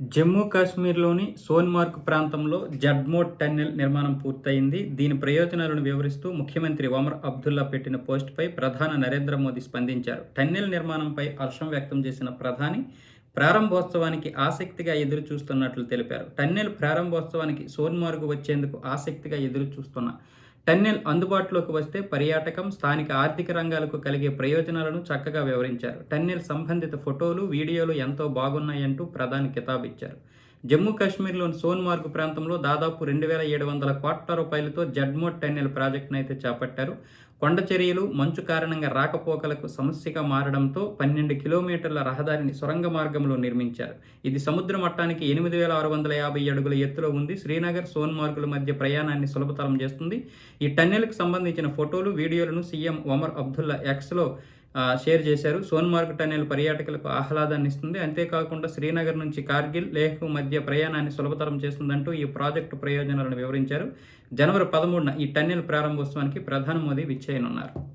జమ్మూ కాశ్మీర్లోని సోన్మార్గ్ ప్రాంతంలో జడ్మోట్ టన్నెల్ నిర్మాణం పూర్తయింది. దీని ప్రయోజనాలను వివరిస్తూ ముఖ్యమంత్రి ఒమర్ అబ్దుల్లా పెట్టిన పోస్టుపై ప్రధాని నరేంద్ర మోదీ స్పందించారు. టన్నెల్ నిర్మాణంపై హర్షం వ్యక్తం చేసిన ప్రధాని ప్రారంభోత్సవానికి ఆసక్తిగా ఎదురు చూస్తున్నట్లు తెలిపారు. టన్నెల్ ప్రారంభోత్సవానికి సోన్మార్గ్ వచ్చేందుకు ఆసక్తిగా ఎదురు చూస్తున్న టన్నెల్ అందుబాటులోకి వస్తే పర్యాటకం స్థానిక ఆర్థిక రంగాలకు కలిగే ప్రయోజనాలను చక్కగా వివరించారు. టన్నెల్ సంబంధిత ఫోటోలు వీడియోలు ఎంతో బాగున్నాయంటూ ప్రధాని కితాబ్ ఇచ్చారు జమ్మూ కాశ్మీర్లోని సోన్మార్గ్ ప్రాంతంలో దాదాపు రెండు వేల ఏడు వందల కోట్ల రూపాయలతో జడ్మోట్ టన్నెల్ ప్రాజెక్టును అయితే చేపట్టారు. కొండ చర్యలు మంచు కారణంగా రాకపోకలకు సమస్యగా మారడంతో పన్నెండు కిలోమీటర్ల రహదారిని సొరంగ మార్గంలో నిర్మించారు. ఇది సముద్ర మట్టానికి ఎనిమిది వేల ఆరు వందల యాభై అడుగుల ఎత్తులో ఉంది. శ్రీనగర్ సోన్మార్గుల మధ్య ప్రయాణాన్ని సులభతరం చేస్తుంది. ఈ టన్నెల్కు సంబంధించిన ఫోటోలు వీడియోలను సీఎం ఒమర్ అబ్దుల్లా ఎక్స్లో షేర్ చేశారు. సోన్మార్గ్ టనెల్ పర్యాటకులకు ఆహ్లాదాన్ని ఇస్తుంది. అంతేకాకుండా శ్రీనగర్ నుంచి కార్గిల్ లేహ్ మధ్య ప్రయాణాన్ని సులభతరం చేస్తుందంటూ ఈ ప్రాజెక్టు ప్రయోజనాలను వివరించారు. జనవరి పదమూడున ఈ టన్నెల్ ప్రారంభోత్సవానికి ప్రధాని మోదీ విచ్చేయనున్నారు.